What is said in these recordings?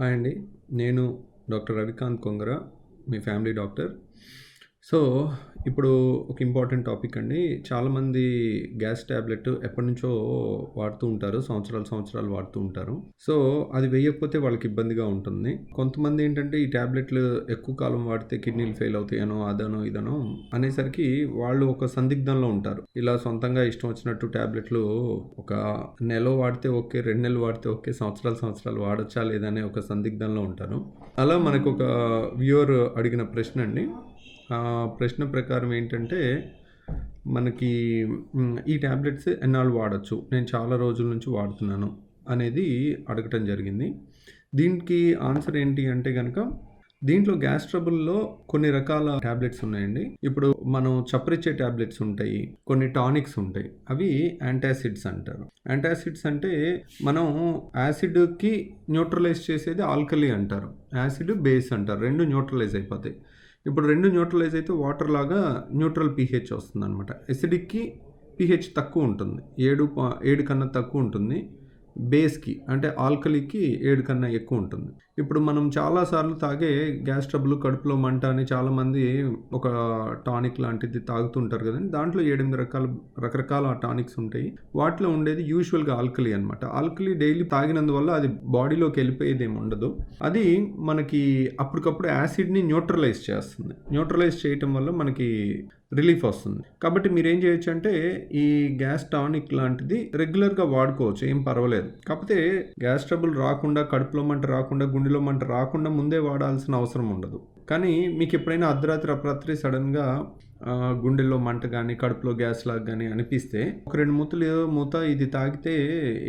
Hi అండి. నేను doctor Ravikanth Kongara మీ ఫ్యామిలీ డాక్టర్. సో ఇప్పుడు ఒక ఇంపార్టెంట్ టాపిక్ అండి. చాలామంది గ్యాస్ ట్యాబ్లెట్ ఎప్పటి నుంచో వాడుతూ ఉంటారు. సంవత్సరాలు సంవత్సరాలు వాడుతూ ఉంటారు. సో అది వేయకపోతే వాళ్ళకి ఇబ్బందిగా ఉంటుంది. కొంతమంది ఏంటంటే ఈ ట్యాబ్లెట్లు ఎక్కువ కాలం వాడితే కిడ్నీలు ఫెయిల్ అవుతాయనో అదనో ఇదనో అనేసరికి వాళ్ళు ఒక సందిగ్ధంలో ఉంటారు. ఇలా సొంతంగా ఇష్టం వచ్చినట్టు ట్యాబ్లెట్లు ఒక నెల వాడితే ఓకే రెండు నెలలు వాడితే ఓకే సంవత్సరాలు సంవత్సరాలు వాడచ్చా లేదనే ఒక సందిగ్ధంలో ఉంటారు. అలా మనకు ఒక వ్యూవర్ అడిగిన ప్రశ్న అండి. ప్రశ్న ప్రకారం ఏంటంటే మనకి ఈ ట్యాబ్లెట్స్ ఎన్నాళ్ళు వాడచ్చు? నేను చాలా రోజుల నుంచి వాడుతున్నాను అనేది అడగటం జరిగింది. దీనికి ఆన్సర్ ఏంటి అంటే కనుక దీంట్లో గ్యాస్ ట్రబుల్లో కొన్ని రకాల ట్యాబ్లెట్స్ ఉన్నాయండి. ఇప్పుడు మనం చప్పరిచ్చే ట్యాబ్లెట్స్ ఉంటాయి కొన్ని టానిక్స్ ఉంటాయి. అవి యాంటాసిడ్స్ అంటారు. యాంటాసిడ్స్ అంటే మనం యాసిడ్కి న్యూట్రలైజ్ చేసేది ఆల్కలీ అంటారు. యాసిడ్ బేస్ అంటారు. రెండు న్యూట్రలైజ్ అయిపోతాయి. ఇప్పుడు రెండు న్యూట్రలైజ్ అయితే వాటర్ లాగా న్యూట్రల్ పీహెచ్ వస్తుంది అనమాట ఎసిడిక్కి పీహెచ్ తక్కువ ఉంటుంది. ఏడు ఏడు కన్నా తక్కువ ఉంటుంది. బేస్కి అంటే ఆల్కలీకి ఏడు కన్నా ఎక్కువ ఉంటుంది. ఇప్పుడు మనం చాలాసార్లు తాగే గ్యాస్ ట్రబుల్ కడుపులో మంట అని చాలామంది ఒక టానిక్ లాంటిది తాగుతుంటారు కదండి. దాంట్లో ఏడెనిమిది రకాల రకరకాల టానిక్స్ ఉంటాయి. వాటిలో ఉండేది యూజువల్గా ఆల్కలీ అనమాట ఆల్కలీ డైలీ తాగినందువల్ల అది బాడీలోకి వెళ్ళిపోయేది ఏమి ఉండదు. అది మనకి అప్పటికప్పుడు యాసిడ్ని న్యూట్రలైజ్ చేస్తుంది. న్యూట్రలైజ్ చేయటం వల్ల మనకి రిలీఫ్ వస్తుంది. కాబట్టి మీరు ఏం చేయొచ్చు అంటే ఈ గ్యాస్ టానిక్ లాంటిది రెగ్యులర్గా వాడుకోవచ్చు ఏం పర్వాలేదు. కాకపోతే గ్యాస్ ట్రబుల్ రాకుండా కడుపులో మంట రాకుండా గుండెలో మంట రాకుండా ముందే వాడాల్సిన అవసరం ఉండదు. కానీ మీకు ఎప్పుడైనా అర్ధరాత్రి అపరాత్రి సడన్గా గుండెల్లో మంట కానీ కడుపులో గ్యాస్ లాగా కానీ అనిపిస్తే ఒక రెండు మూతలు మూత ఇది తాగితే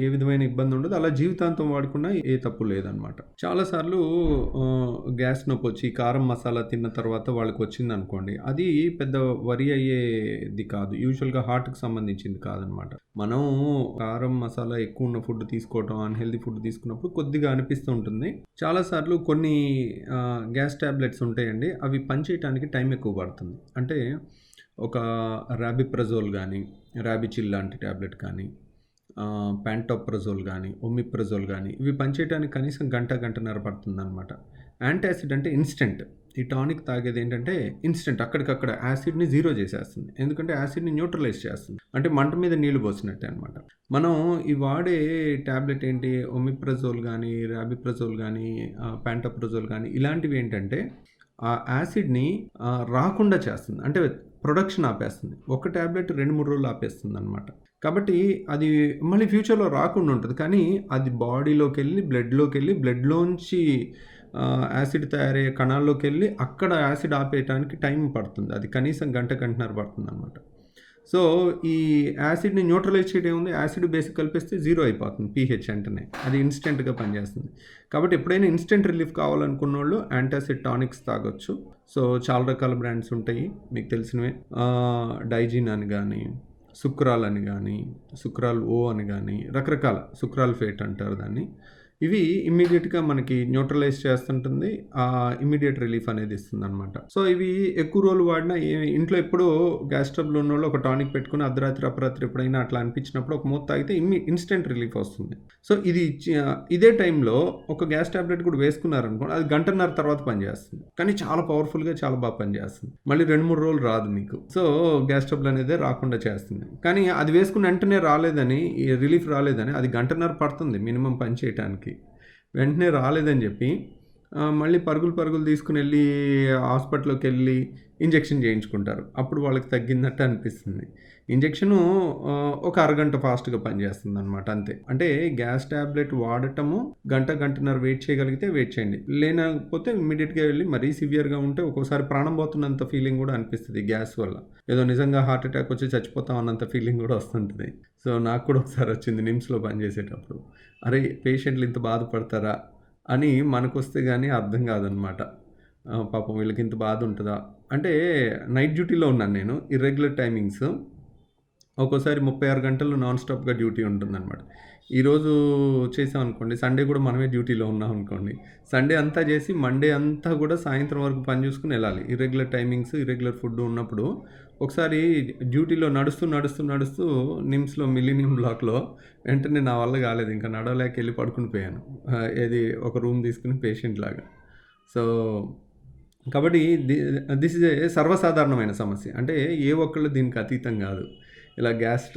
ఏ విధమైన ఇబ్బంది ఉండదు. అలా జీవితాంతం వాడుకున్నా ఏ తప్పు లేదనమాట. చాలాసార్లు గ్యాస్ నొప్పి వచ్చి కారం మసాలా తిన్న తర్వాత వాళ్ళకి వచ్చింది అనుకోండి అది పెద్ద వరి అయ్యేది కాదు. యూజువల్గా హార్ట్కి సంబంధించింది కాదనమాట. మనం కారం మసాలా ఎక్కువ ఉన్న ఫుడ్ తీసుకోవటం అన్హెల్దీ ఫుడ్ తీసుకున్నప్పుడు కొద్దిగా అనిపిస్తూ ఉంటుంది. చాలాసార్లు కొన్ని గ్యాస్ ట్యాబ్లెట్స్ ఉంటాయండి అవి పనిచేయటానికి టైం ఎక్కువ పడుతుంది. అంటే ఒక ర్యాబిప్రజోల్ కానీ ర్యాబిచిల్ లాంటి ట్యాబ్లెట్ కానీ ప్యాంటోప్రజోల్ కానీ ఒమిప్రజోల్ కానీ ఇవి పనిచేయడానికి కనీసం గంట గంటన్నర పడుతుందన్నమాట. యాంటాసిడ్ అంటే ఇన్స్టెంట్. ఈ టానిక్ తాగేది ఏంటంటే ఇన్స్టెంట్ అక్కడికక్కడ యాసిడ్ని జీరో చేసేస్తుంది. ఎందుకంటే యాసిడ్ని న్యూట్రలైజ్ చేస్తుంది. అంటే మంట మీద నీళ్ళు పోసినట్టే అనమాట మనం ఈ వాడే ట్యాబ్లెట్ ఏంటి? ఒమిప్రజోల్ కానీ రాబిప్రజోల్ కానీ ప్యాంటోప్రజోల్ కానీ ఇలాంటివి ఏంటంటే ఆ యాసిడ్ని రాకుండా చేస్తుంది. అంటే ప్రొడక్షన్ ఆపేస్తుంది. ఒక ట్యాబ్లెట్ రెండు మూడు రోజులు ఆపేస్తుంది అనమాట కాబట్టి అది మళ్ళీ ఫ్యూచర్లో రాకుండా ఉంటుంది. కానీ అది బాడీలోకి వెళ్ళి బ్లడ్లోకి వెళ్ళి బ్లడ్లోంచి యాసిడ్ తయారయ్యే కణాల్లోకి వెళ్ళి అక్కడ యాసిడ్ ఆపేయటానికి టైం పడుతుంది. అది కనీసం గంట గంటన్నర పడుతుంది అనమాట సో ఈ యాసిడ్ని న్యూట్రలైజ్ చేయడం ఉంది యాసిడ్ బేసిక్ కలిపిస్తే జీరో అయిపోతుంది పీహెచ్ వెంటనే అది ఇన్స్టెంట్గా పనిచేస్తుంది. కాబట్టి ఎప్పుడైనా ఇన్స్టెంట్ రిలీఫ్ కావాలనుకున్న వాళ్ళు యాంటాసిడ్ టానిక్స్ తాగొచ్చు. సో చాలా రకాల బ్రాండ్స్ ఉంటాయి. మీకు తెలిసినవే. డైజీన్ డైజిన్ అని కానీ సుక్రాల్ అని కానీ సుక్రాల్ ఓ అని కానీ రకరకాల సుక్రాల్ ఫేట్ అంటారు దాన్ని. ఇవి ఇమ్మీడియట్గా మనకి న్యూట్రలైజ్ చేస్తుంటుంది. ఆ ఇమ్మీడియట్ రిలీఫ్ అనేది ఇస్తుంది అనమాట సో ఇవి ఎక్కువ రోజులు వాడినా ఇంట్లో ఎప్పుడూ గ్యాస్ ట్రబుల్ ఉన్న వాళ్ళు ఒక టానిక్ పెట్టుకుని అర్ధరాత్రి అపరాత్రి ఎప్పుడైనా అట్లా అనిపించినప్పుడు ఒక మూత తాగితే ఇమ్మీ ఇన్స్టెంట్ రిలీఫ్ వస్తుంది. సో ఇది ఇచ్చి- ఇదే టైంలో ఒక గ్యాస్ టాబ్లెట్ కూడా వేసుకున్నారనుకోండి అది గంటన్నర తర్వాత పనిచేస్తుంది. కానీ చాలా పవర్ఫుల్గా చాలా బాగా పనిచేస్తుంది. మళ్ళీ రెండు మూడు రోజులు రాదు మీకు. సో గ్యాస్ ట్రబుల్ అనేది రాకుండా చేస్తుంది. కానీ అది వేసుకున్న వెంటనే రాలేదని రిలీఫ్ రాలేదని అది గంటన్నర పడుతుంది మినిమం పని చేయడానికి వెంటనే రాలేదని చెప్పి మళ్ళీ పరుగులు పరుగులు తీసుకుని వెళ్ళి హాస్పిటల్కి వెళ్ళి ఇంజెక్షన్ చేయించుకుంటారు. అప్పుడు వాళ్ళకి తగ్గిందట్టు అనిపిస్తుంది. ఇంజెక్షను ఒక అరగంట ఫాస్ట్గా పనిచేస్తుంది అనమాట అంతే. అంటే గ్యాస్ ట్యాబ్లెట్ వాడటము గంట గంటన్నర వెయిట్ చేయగలిగితే వెయిట్ చేయండి. లేకపోతే ఇమ్మీడియట్గా వెళ్ళి మరీ సివియర్గా ఉంటే ఒక్కోసారి ప్రాణం పోతున్నంత ఫీలింగ్ కూడా అనిపిస్తుంది గ్యాస్ వల్ల. ఏదో నిజంగా హార్ట్ అటాక్ వచ్చి చచ్చిపోతాం అన్నంత ఫీలింగ్ కూడా వస్తుంటుంది. సో నాకు కూడా ఒకసారి వచ్చింది నిమ్స్లో పనిచేసేటప్పుడు. అరే పేషెంట్లు ఇంత బాధపడతారా? అని మనకొస్తే కానీ అర్థం కాదనమాట. పాపం వీళ్ళకి ఇంత బాధ ఉంటుందా? అంటే నైట్ డ్యూటీలో ఉన్నాను నేను ఇర్రెగ్యులర్ టైమింగ్స్. ఒక్కోసారి ముప్పై ఆరు గంటలు నాన్ స్టాప్గా డ్యూటీ ఉంటుందన్నమాట ఈరోజు చేసామనుకోండి సండే కూడా మనమే డ్యూటీలో ఉన్నాం అనుకోండి సండే అంతా చేసి మండే అంతా కూడా సాయంత్రం వరకు పని చూసుకుని వెళ్ళాలి. ఇర్రెగ్యులర్ టైమింగ్స్ ఇర్రెగ్యులర్ ఫుడ్ ఉన్నప్పుడు ఒకసారి డ్యూటీలో నడుస్తూ నడుస్తూ నడుస్తూ నిమ్స్లో మిలీనియం బ్లాక్లో వెంటనే నా వల్ల కాలేదు. ఇంకా నడవలేక వెళ్ళి పడుకుని పోయాను. ఏది ఒక రూమ్ తీసుకుని పేషెంట్ లాగా. సో కాబట్టి దిస్ ఇస్ ఏ సర్వసాధారణమైన సమస్య. అంటే ఏ ఒక్కళ్ళు దీనికి అతీతం కాదు. ఇలా గ్యాస్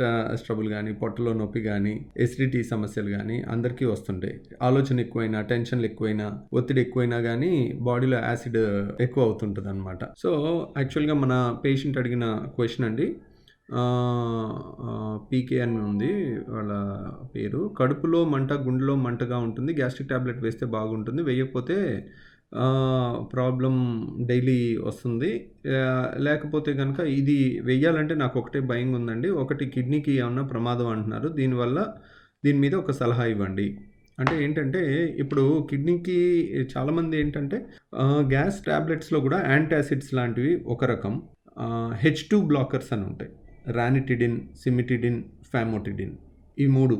ట్రబుల్ కానీ పొట్టలో నొప్పి కానీ ఎసిడిటీ సమస్యలు కానీ అందరికీ వస్తుంటాయి. ఆలోచన ఎక్కువైనా టెన్షన్లు ఎక్కువైనా ఒత్తిడి ఎక్కువైనా కానీ బాడీలో యాసిడ్ ఎక్కువ అవుతుంటుంది అనమాట సో యాక్చువల్గా మన పేషెంట్ అడిగిన క్వశ్చన్ అండి. పీకే అని ఉంది. వాళ్ళ పేరు. కడుపులో మంట గుండెలో మంటగా ఉంటుంది. గ్యాస్ట్రిక్ ట్యాబ్లెట్ వేస్తే బాగుంటుంది. వేయకపోతే ప్రాబ్లం డైలీ వస్తుంది. లేకపోతే కనుక ఇది వెయ్యాలంటే నాకు ఒకటే భయం ఉందండి ఒకటి కిడ్నీకి ఏమన్నా ప్రమాదం అంటున్నారు. దీనివల్ల దీని మీద ఒక సలహా ఇవ్వండి. అంటే ఏంటంటే ఇప్పుడు కిడ్నీకి చాలామంది ఏంటంటే గ్యాస్ ట్యాబ్లెట్స్లో కూడా యాంటాసిడ్స్ లాంటివి ఒక రకం. హెచ్ టూ బ్లాకర్స్ అని ఉంటాయి. రానిటిడిన్ సిమిటిడిన్ ఫ్యామోటిడిన్ ఈ మూడు.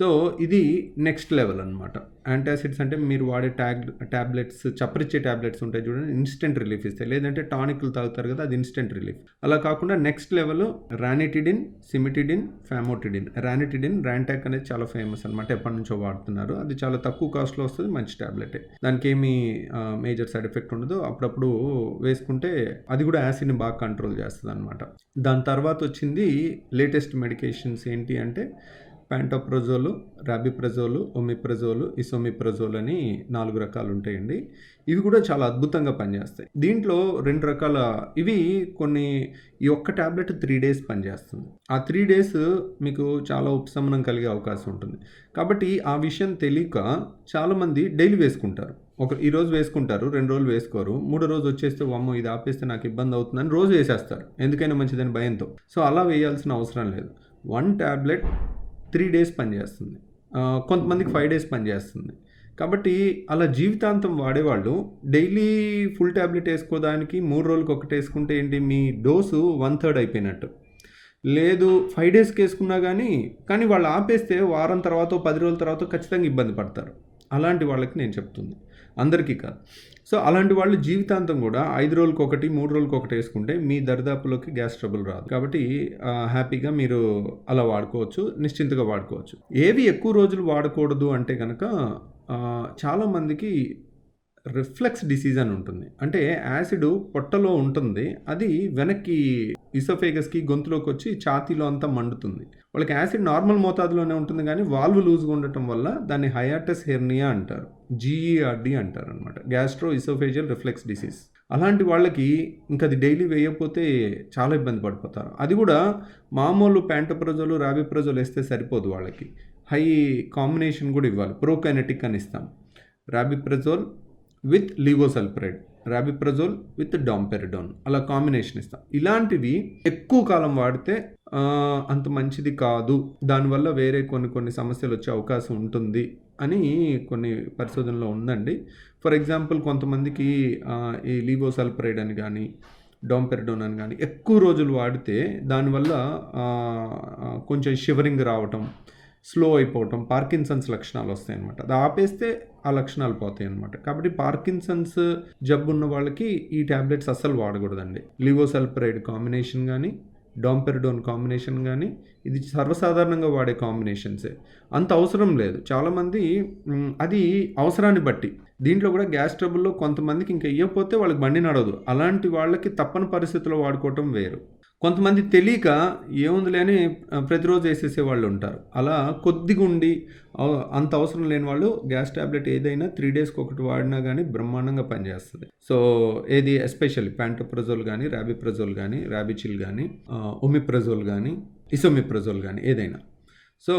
సో ఇది నెక్స్ట్ లెవెల్ అనమాట యాంటాసిడ్స్ అంటే మీరు వాడే ట్యాగ్ ట్యాబ్లెట్స్ చప్పరిచ్చే ట్యాబ్లెట్స్ ఉంటాయి చూడండి ఇన్స్టెంట్ రిలీఫ్ ఇస్తాయి. లేదంటే టానిక్లు తాగుతారు కదా అది ఇన్స్టెంట్ రిలీఫ్ అలా కాకుండా next level ranitidine cimetidine famotidine ranitidine Rantac అనేది చాలా ఫేమస్ అనమాట ఎప్పటి నుంచో వాడుతున్నారు. అది చాలా తక్కువ కాస్ట్లో వస్తుంది మంచి ట్యాబ్లెటే దానికి ఏమీ మేజర్ సైడ్ ఎఫెక్ట్ ఉండదు. అప్పుడప్పుడు వేసుకుంటే అది కూడా యాసిడ్ని బాగా కంట్రోల్ చేస్తుంది అనమాట దాని తర్వాత వచ్చింది లేటెస్ట్ మెడికేషన్స్ ఏంటి అంటే ప్యాంటోప్రజోలు రాబిప్రజోలు ఒమిప్రజోలు ఇసోమిప్రజోల్ అని నాలుగు రకాలు ఉంటాయండి ఇవి కూడా చాలా అద్భుతంగా పనిచేస్తాయి. దీంట్లో రెండు రకాల ఇవి కొన్ని ఈ ఒక్క ట్యాబ్లెట్ త్రీ డేస్ పనిచేస్తుంది. ఆ త్రీ డేస్ మీకు చాలా ఉపశమనం కలిగే అవకాశం ఉంటుంది. కాబట్టి ఆ విషయం తెలియక చాలామంది డైలీ వేసుకుంటారు. ఒక ఈ రోజు వేసుకుంటారు రెండు రోజులు వేసుకోరు మూడో రోజు వచ్చేస్తే అమ్మో ఇది ఆపేస్తే నాకు ఇబ్బంది అవుతుందని రోజు వేసేస్తారు. ఎందుకైనా మంచిదని భయంతో. సో అలా వేయాల్సిన అవసరం లేదు. వన్ ట్యాబ్లెట్ త్రీ డేస్ పనిచేస్తుంది. కొంతమందికి ఫైవ్ డేస్ పనిచేస్తుంది. కాబట్టి అలా జీవితాంతం వాడేవాళ్ళు డైలీ ఫుల్ ట్యాబ్లెట్ వేసుకోవడానికి మూడు రోజులకు ఒకటి వేసుకుంటే ఏంటి? మీ డోసు వన్ థర్డ్ అయిపోయినట్టు. లేదు ఫైవ్ డేస్కి వేసుకున్నా కానీ కానీ వాళ్ళు ఆపేస్తే వారం తర్వాత పది రోజుల తర్వాత ఖచ్చితంగా ఇబ్బంది పడతారు. అలాంటి వాళ్ళకి నేను చెప్తుంది. అందరికీ కాదు. సో అలాంటి వాళ్ళు జీవితాంతం కూడా ఐదు రోజులకు ఒకటి మూడు రోజులకు ఒకటి వేసుకుంటే మీ దరిదాపులోకి గ్యాస్ ట్రబుల్ రాదు. కాబట్టి హ్యాపీగా మీరు అలా వాడుకోవచ్చు నిశ్చింతగా వాడుకోవచ్చు. ఏవి ఎక్కువ రోజులు వాడకూడదు అంటే కనుక చాలామందికి రిఫ్లెక్స్ డిసీజ్ అని ఉంటుంది. అంటే యాసిడ్ పొట్టలో ఉంటుంది. అది వెనక్కి ఇసోఫేగస్కి గొంతులోకి వచ్చి ఛాతీలో అంతా మండుతుంది. వాళ్ళకి యాసిడ్ నార్మల్ మోతాదులోనే ఉంటుంది కానీ వాల్వ్ లూజ్గా ఉండటం వల్ల దాన్ని హయాటస్ హెర్నియా అంటారు. జీఈఆర్డి అంటారు అనమాట గ్యాస్ట్రో ఇసోఫేజియల్ రిఫ్లెక్స్ డిసీజ్. అలాంటి వాళ్ళకి ఇంకా అది డైలీ వేయకపోతే చాలా ఇబ్బంది పడిపోతారు. అది కూడా మామూలు ప్యాంటోప్రజోలు రాబిప్రజోలు వేస్తే సరిపోదు వాళ్ళకి. హై కాంబినేషన్ కూడా ఇవ్వాలి. ప్రోకైనటిక్ అని ఇస్తాం. Rabeprazole with levosulpiride rabeprazole with domperidone. అలా కాంబినేషన్ ఇస్తాం. ఇలాంటివి ఎక్కువ కాలం వాడితే అంత మంచిది కాదు. దానివల్ల వేరే కొన్ని కొన్ని సమస్యలు వచ్చే అవకాశం ఉంటుంది అని కొన్ని పరిశోధనలో ఉందండి. ఫర్ ఎగ్జాంపుల్ కొంతమందికి ఈ లివోసల్ప్రైడ్ అని కానీ డాంపెరిడోన్ అని కానీ ఎక్కువ రోజులు వాడితే దానివల్ల కొంచెం షివరింగ్ రావటం స్లో అయిపోవటం పార్కిన్సన్స్ లక్షణాలు వస్తాయి అనమాట అది ఆపేస్తే ఆ లక్షణాలు పోతాయి అనమాట కాబట్టి పార్కిన్సన్స్ జబ్బు ఉన్న వాళ్ళకి ఈ ట్యాబ్లెట్స్ అస్సలు వాడకూడదండి. లివోసల్పరైడ్ కాంబినేషన్ కానీ డాంపెరిడోన్ కాంబినేషన్ కానీ ఇది సర్వసాధారణంగా వాడే కాంబినేషన్సే. అంత అవసరం లేదు. చాలామంది అది అవసరాన్ని బట్టి. దీంట్లో కూడా గ్యాస్ ట్రబుల్లో కొంతమందికి ఇంకా ఇవ్వకపోతే వాళ్ళకి బండి నడవదు. అలాంటి వాళ్ళకి తప్పని పరిస్థితుల్లో వాడుకోవటం వేరు. కొంతమంది తెలియక ఏముందిలే అని ప్రతిరోజు వేసేసే వాళ్ళు ఉంటారు. అలా కొద్దిగా ఉండి అంత అవసరం లేని వాళ్ళు గ్యాస్ ట్యాబ్లెట్ ఏదైనా త్రీ డేస్కి ఒకటి వాడినా కానీ బ్రహ్మాండంగా పనిచేస్తుంది. సో ఏది ఎస్పెషల్లీ ప్యాంటోప్రజోల్ కానీ ర్యాబిప్రజోల్ కానీ ర్యాబిచిల్ కానీ ఒమిప్రజోల్ కానీ ఇసోమిప్రజోల్ కానీ ఏదైనా. So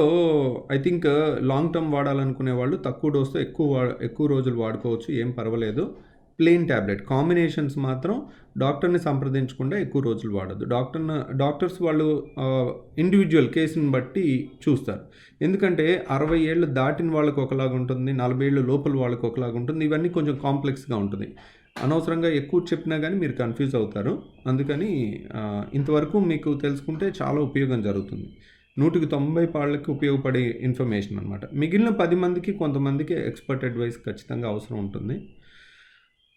I think long term వాడాలనుకునే వాళ్ళు తక్కువ డోస్తో ఎక్కువ వా ఎక్కువ రోజులు వాడుకోవచ్చు. ఏం పర్వాలేదు. ప్లెయిన్ ట్యాబ్లెట్ కాంబినేషన్స్ మాత్రం డాక్టర్ని సంప్రదించకుండా ఎక్కువ రోజులు వాడద్దు. డాక్టర్ డాక్టర్స్ వాళ్ళు ఇండివిజువల్ కేసుని బట్టి చూస్తారు. ఎందుకంటే అరవై ఏళ్ళు దాటిన వాళ్ళకి ఒకలాగా ఉంటుంది నలభై ఏళ్ళు లోపల వాళ్ళకి ఒకలాగా ఉంటుంది. ఇవన్నీ కొంచెం కాంప్లెక్స్గా ఉంటుంది. అనవసరంగా ఎక్కువ చెప్పినా కానీ మీరు కన్ఫ్యూజ్ అవుతారు. అందుకని ఇంతవరకు మీకు తెలుసుకుంటే చాలా ఉపయోగం జరుగుతుంది. నూటికి తొంభై పాళ్ళకి ఉపయోగపడే ఇన్ఫర్మేషన్ అనమాట మిగిలిన పది మందికి కొంతమందికి ఎక్స్పర్ట్ అడ్వైస్ ఖచ్చితంగా అవసరం ఉంటుంది.